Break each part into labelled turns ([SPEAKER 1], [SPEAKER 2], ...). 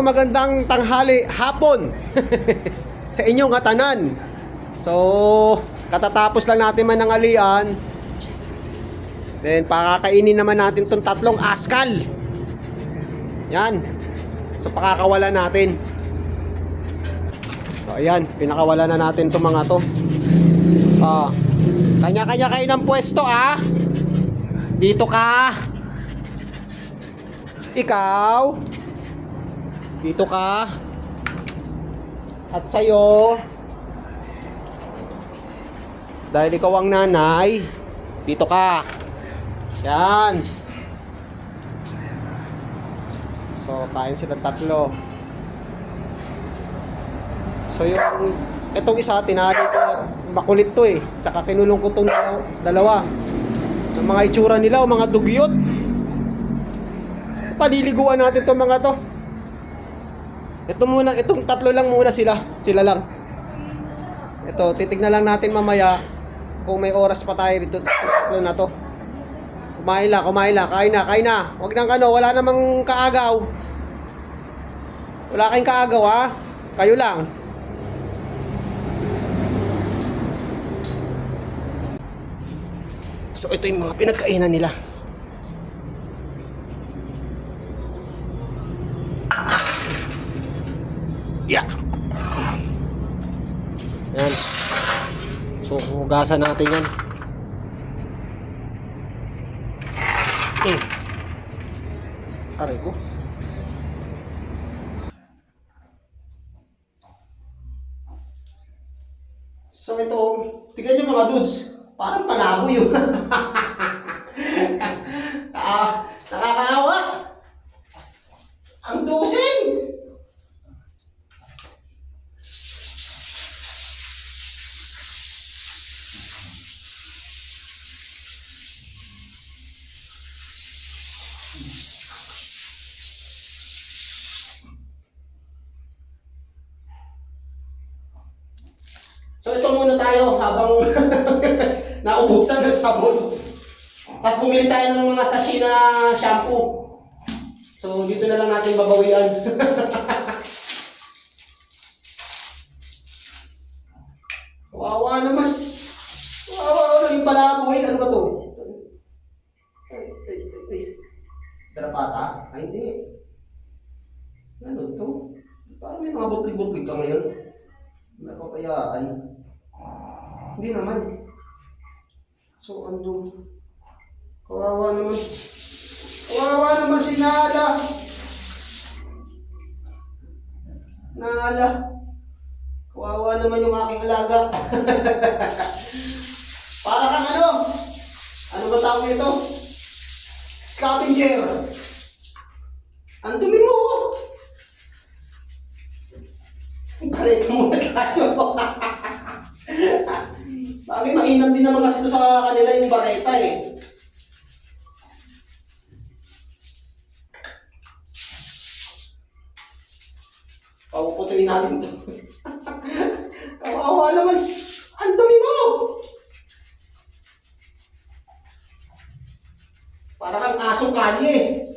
[SPEAKER 1] Magandang tanghali hapon sa inyong atanan. So katatapos lang natin manangalian. Then pakakainin naman natin tong tatlong askal. Yan. So pakakawala natin. So ayan, pinakawala na natin tong mga to. Ah, kanya-kanya kayo ng pwesto ah. Dito ka. Ikaw. Dito ka. At sa'yo, dahil ikaw ang nanay, dito ka. Yan. So, kain silang tatlo. So, yung, itong isa, tinali ko at makulit to eh. Tsaka kinulong ko tong dalaw- dalawa. Ang mga itsura nila, o mga dugyot. Paliliguan natin tong mga to. Ito muna, itong tatlo lang muna sila. Sila lang. Ito, titignan lang natin mamaya kung may oras pa tayo dito. Tatlo na to. Kumain lang, kumain lang. Kain na, kain na. Huwag nang ano, wala namang kaagaw. Wala kayong kaagaw ha. Kayo lang. So ito yung mga pinagkainan nila. Hugasan natin yan. Mm. Aray ko. So ito, tignan nyo mga dudes. Parang palabo yun. ah, nakakaawa. Ang dosing. So ito muna tayo habang naubusan ng sabon. Tapos bumili tayo ng mga sashi na shampoo. So dito na lang natin babawian. Wawa naman. Wawa naman yung palaboy. Ano ba to? Darapata? Ay, hindi. Ano to? Parang may mga butlig-butlig ka ngayon. Napapayaan. Hindi naman. So, ano? Kawawa naman. Kawawa naman si Nala. Nala. Kawawa naman yung aking alaga. Para kang ano? Ano ba tawag nito? Scavenger. Ang dumi mo. oh. Pareho muna tayo. Din naman kasi ito sa kanila yung bareta eh. Papuputuin natin to. Kawawa naman. Ang dumi mo! Para kang asong kalye.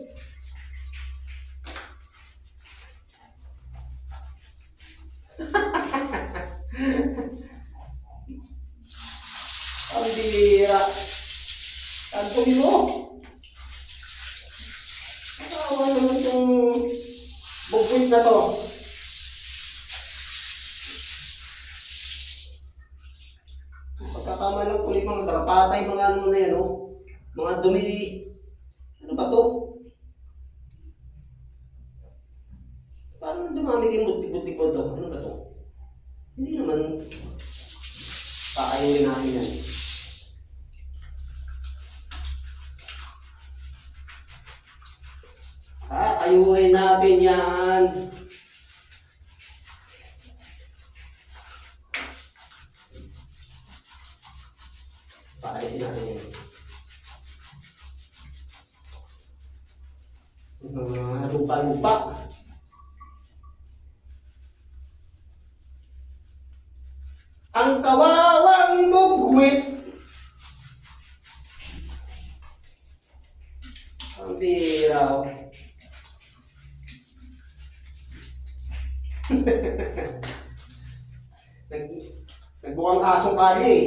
[SPEAKER 1] Ang bihira. Ang dumi mo. Kawawa naman itong bugwit na to. Pagkakama lang ulit mga darapatay, mga ano na yan, oh. Mga dumi. Ano ba to? Paano dumami yung butik-butik mo to? Ano ba to? Hindi naman Pakayunin natin yan. Kakayuhin natin yan. Paalisin natin yan. Mga lupa-lupa. Ang kawawang bugwit. Ang bira. oh. Nag, nagbukang kasong kali eh.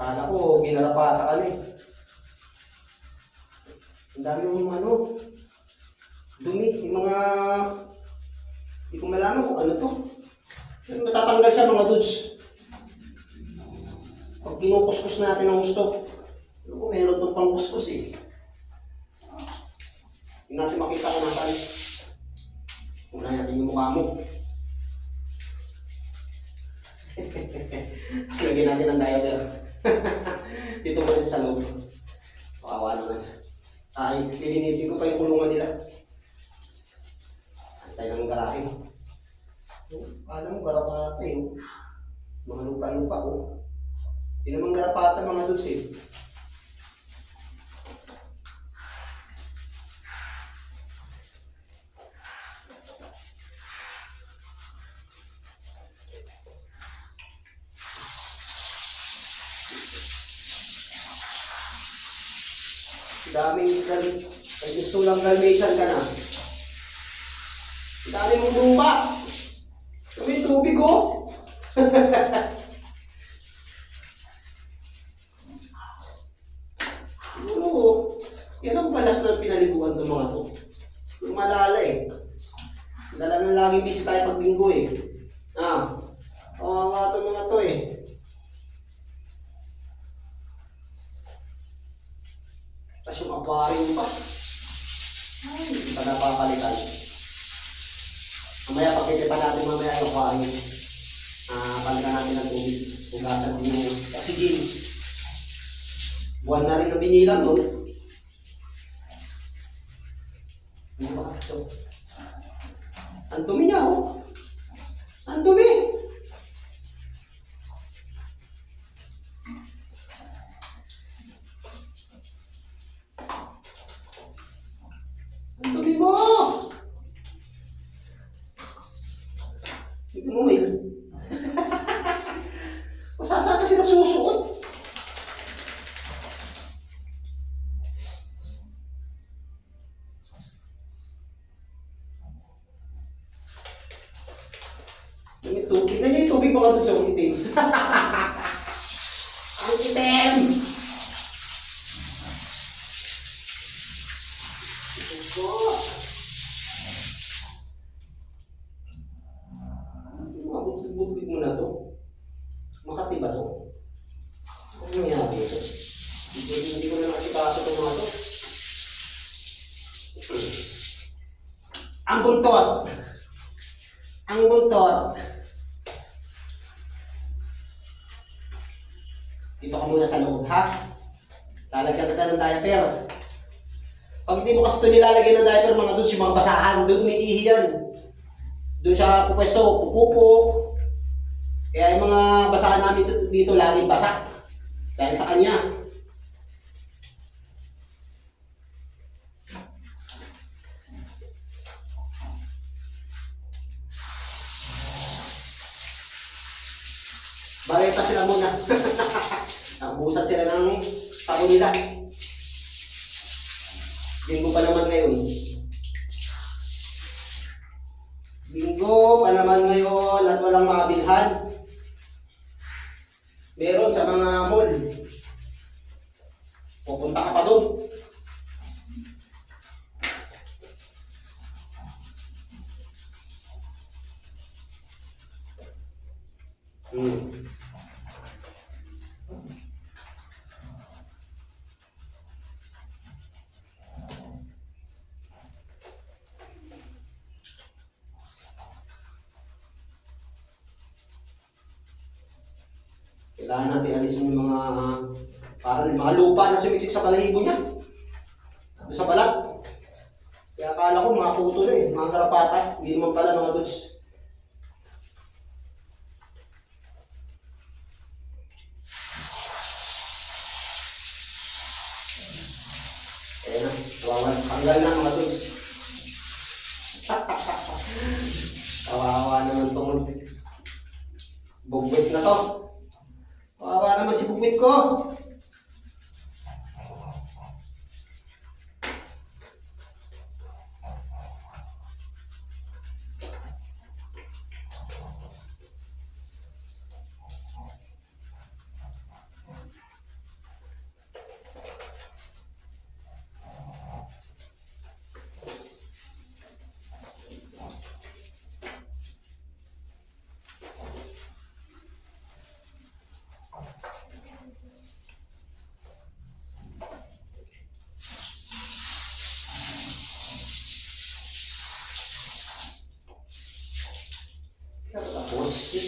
[SPEAKER 1] Kala ko, ginarapata kami. Ang dami yung ano, dumi, yung mga, hindi ko malaman kung ano to. Natatanggal siya mga dudes. Pag kinukuskus natin ang gusto, ano ko meron itong pang kuskus eh. Hindi natin makita kung nasaan. Una natin yung mukha mo. Tapos lagyan natin ng diaper. Dito siya sa loob. Makawa naman. Ay, lilinisin ko pa yung kulungan nila. Antay ng garahe. Alam mo, garapata eh. Mga lupa-lupa oh. Hindi naman garapata mga dudes eh. Daming gal... Ay gusto lang galmation ka na. Dami mong lupa. May tubig oh. Siguro, yan ang balas ng pinaliguan ng mga to. Yung malala eh. Dala na laging busy tayo pag linggo eh. Ah, kawawa itong mga to eh. Tapos yung aquarium pa. Hindi pa napapalitan. Mamaya pagkitipan natin mamaya yung aquarium. Ah, palitan natin ng tubig. Hugasan din yung oxygen. Buwan na rin ang binilang doon. Ano? Ang dumi niya, oh. Ang buntot! Ang buntot! Dito ka muna sa loob, ha? Lalagyan kita ng diaper. Pag hindi mo kasi ito nilalagay ng diaper, mga doon si mga basahan, doon umiihi yan. Doon siya pupwesto, pupupo. Kaya yung mga basahan namin dito, dito laging basa. Dahil sa kanya. Bareta sila muna. Nakubusan sila ng sabon nila. Linggo pa naman ngayon. Linggo pa naman ngayon at walang mabilhan. Meron sa mga mall. Pupunta ka pa doon. Hmm. Kailangan natin alisin yung mga parang yung mga lupa na sumiksik sa balahibo niya. Sa balat. Kaya akala ko mga puto na eh, mga karapata. Hindi naman pala mga dudes. Ayan na, kawawa. Tanggal na mga dudes. Kawawa naman tungod. Bugwit na to. Kawawa naman si bugwit ko.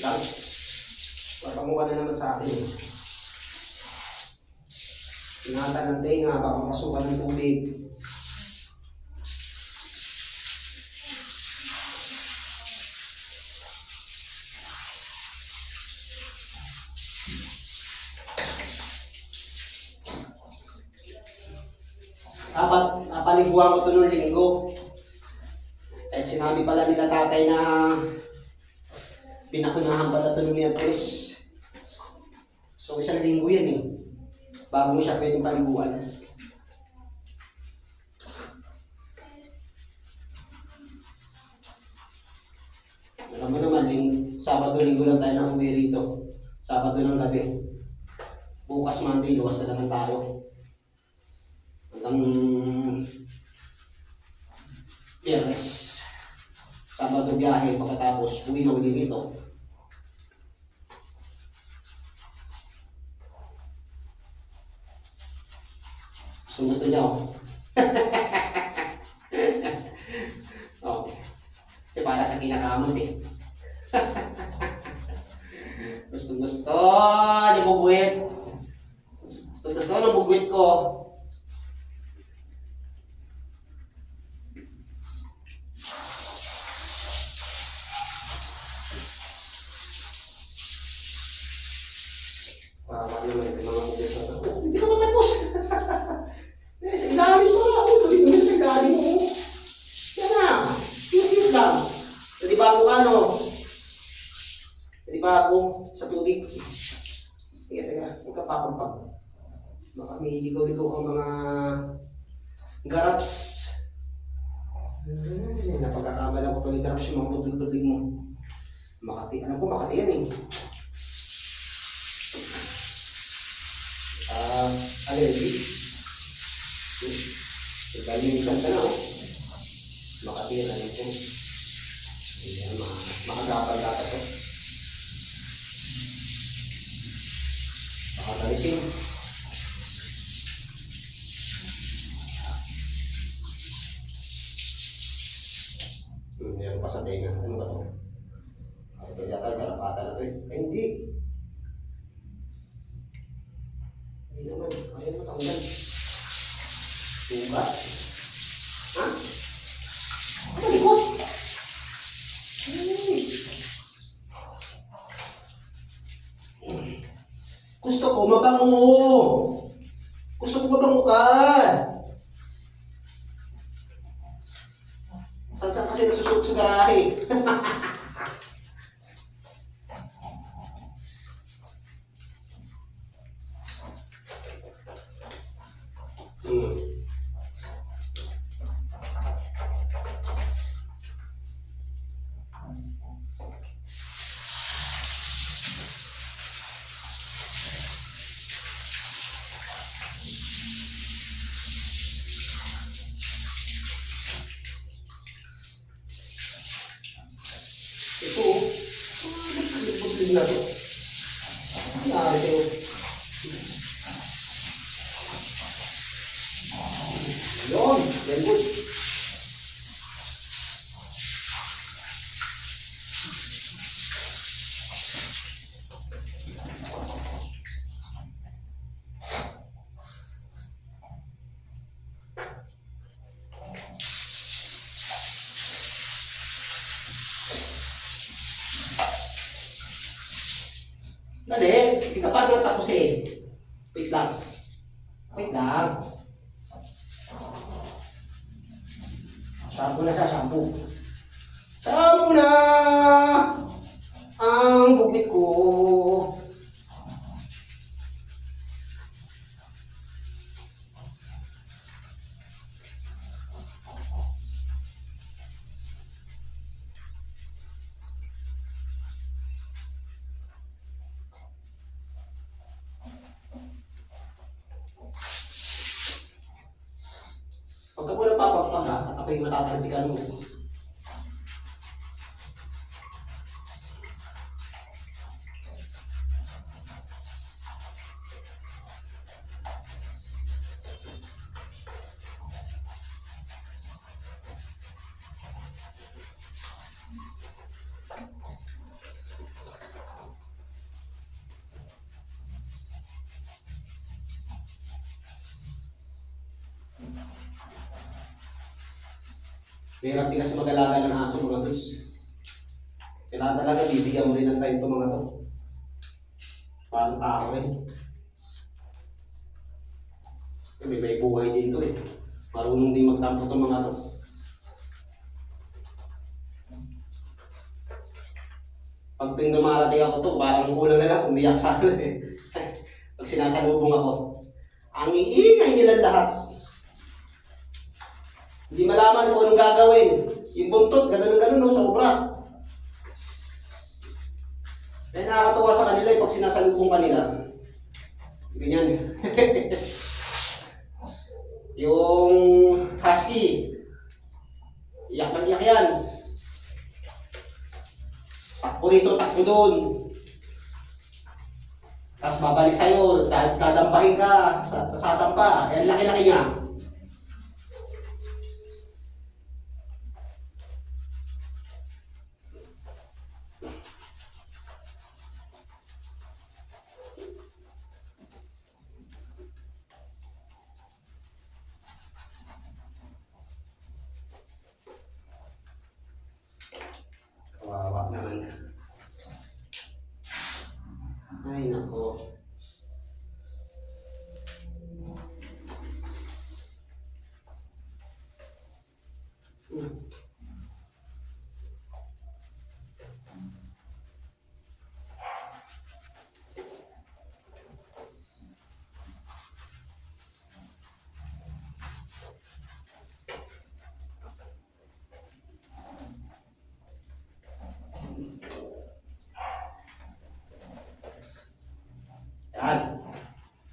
[SPEAKER 1] lang. Papamuha na naman sa akin. eh. Ingatan ng tenga, baka masukan ng tubig. Dapat napaliguan ko noong linggo. Eh sinabi pala nila tatay na pinakunahan pala ito ng Miyerkules. So isang linggo yan eh. Bago mo siya pwedeng paliguan. Alam mo naman, ling, Sabado, Linggo lang tayo na umuwi rito. Sabado ng gabi. Bukas Monday, luwas na naman tayo. Hanggang Biyernes. Sabado biyahe, pagkatapos uwi na uli dito. Gusto gusto niya oh. okay. Kasi sa kinakamot eh. gusto gusto, di bubuit. Gusto gusto, ano bubuit ko? Para naman ito mga bubuit ko. Hindi ka matapos. eh, sa ilalim mo ako. Tuloy mo sa ilalim mo. Yan na. Kiss-kiss lang. Pwede ba ako ano? Pwede ba ako sa tubig? Teka, teka. Huwag ka papampag. Baka may ligaw-ligaw ang mga garaps. Hmm, napagkakamala ko tuloy garaps yung mga putol-tulig mo. Makati. Alam ko, Makati yan eh. Ah, allergy. Hmm. Ikaw yung kanta na oh. Makati yan, alam ko. Ayan, ma- makagapal dapat to. Makagalisin. Hmm, meron pa sa tenga. Ano ba to? Ah, Ito yata, garapata na to eh. Ay, hindi. Hindi naman. Ayaw mo tanggal. Tuga. Ha? Ano likod? Gusto ko mabango. Nagpapagpapagpapag na to. Nangyari sa'yo. Yun, very good. Dali, hindi ka pa naman tapos eh. Wait lang. Wait lang. Shampoo. Shampoo na! Ang bukit ko. Mahirap din kasi mag-alaga ng aso mga tools. Kailangan talaga bibigyan mo rin ng time to mga to. Parang tao rin. May may buhay dito eh. Marunong din magtampo to mga to. Pag ting dumarating ako to, parang kulang na lang, umiyak sa akin eh. Pag sinasalubong ako, ang iingay nila lahat. Hindi malaman kung anong gagawin. Yung buntot, ganun ganun no, sobra. Kaya nakakatawa sa kanila eh, pag sinasalubong kanila. Ganyan. yung husky, iyak ng iyak yan. Takbo rito, takbo doon. Tapos babalik sa'yo, dad- dadampahin ka, sa, sasampa. Eh, ang laki-laki niya.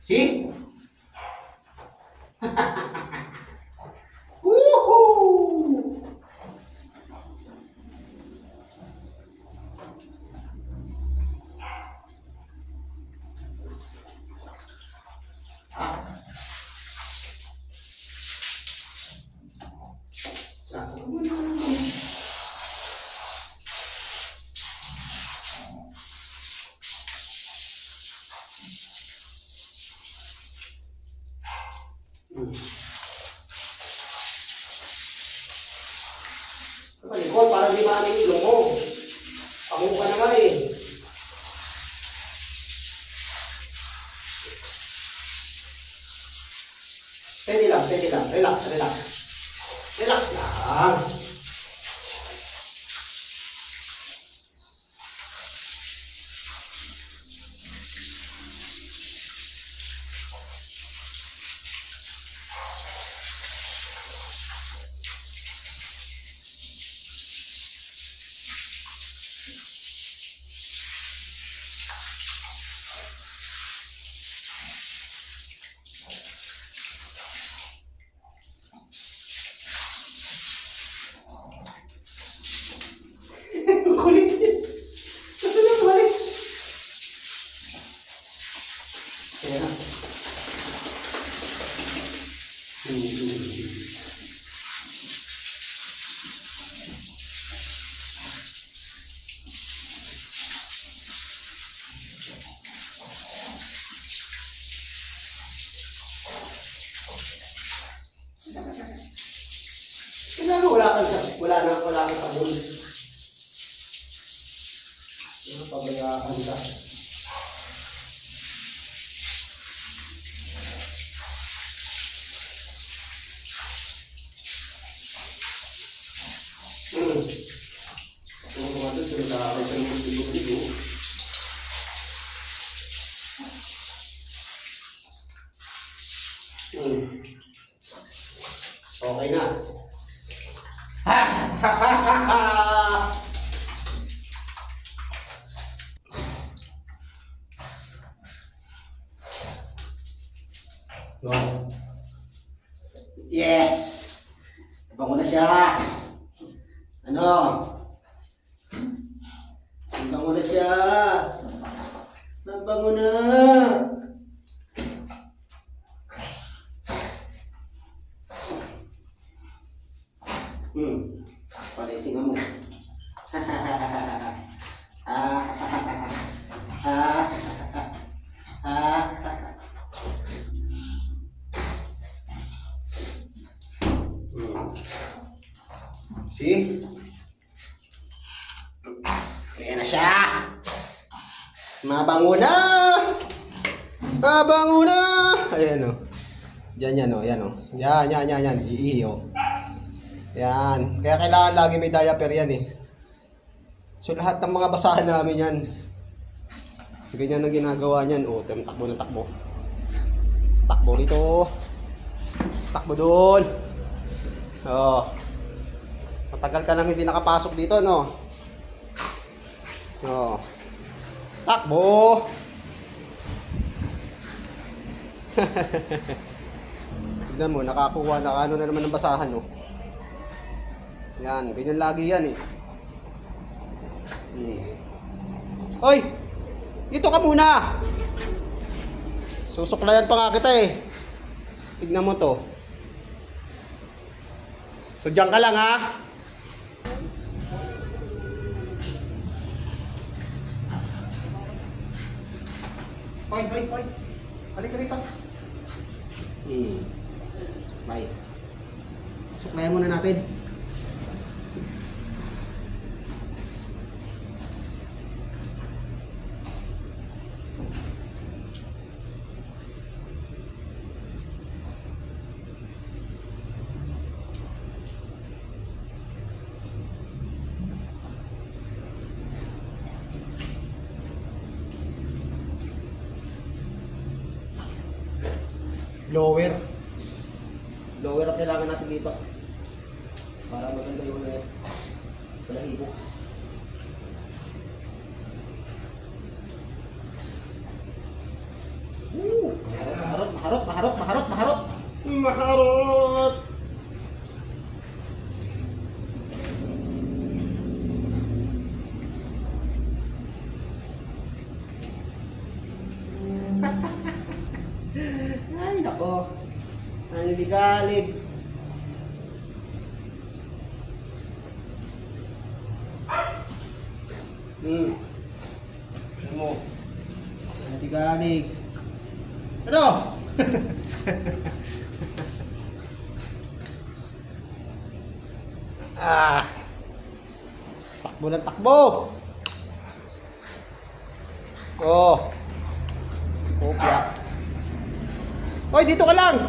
[SPEAKER 1] ¿Sí? 没打死没打 wala na wala kang sabon. Ano pabayaan ka? Hmm. Kung mga doon, sila nakakay sa mga sigo-sigo. Hmm. Okay na. Ha! Ha! Ha! Ha! Ha! Wow. Yes! Bango na siya. Ano? Mabango na! Mabango na! Ayan o. Yan yan o, yan o. Yan, yan, yan, yan. Iihi o. Yan. Kaya kailangan lagi may diaper yan eh. So lahat ng mga basahan namin yan. Ganyan ang ginagawa niyan. O, tem- takbo ng takbo. Takbo rito. Takbo doon. Oh. Matagal ka nang hindi nakapasok dito, no? Oh. Takbo. Tignan mo, nakakuha na ano na naman ng basahan, no? Yan, ganyan lagi yan eh. Hmm. Hoy! Dito ka muna! Susuklayan pa nga kita eh. Tignan mo to. So diyan ka lang ha. Hoy, hoy, hoy. Halika rito. Hmm. Bye. Suklayan muna natin. Blower. Blower ang kailangan natin dito. Hmm. Ano mo? Naniligalig. Ano? ah. Takbo ng takbo. Oh. Kopya. Hoy, dito ka lang!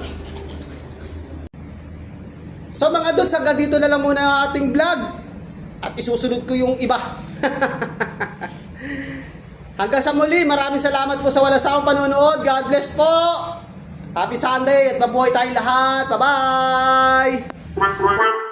[SPEAKER 1] So mga dudes, hanggang dito na lang muna ating vlog. At isusunod ko yung iba. hanggang sa muli, maraming salamat po sa wala sa akong panonood. God bless po! Happy Sunday at mabuhay tayong lahat. Bye-bye!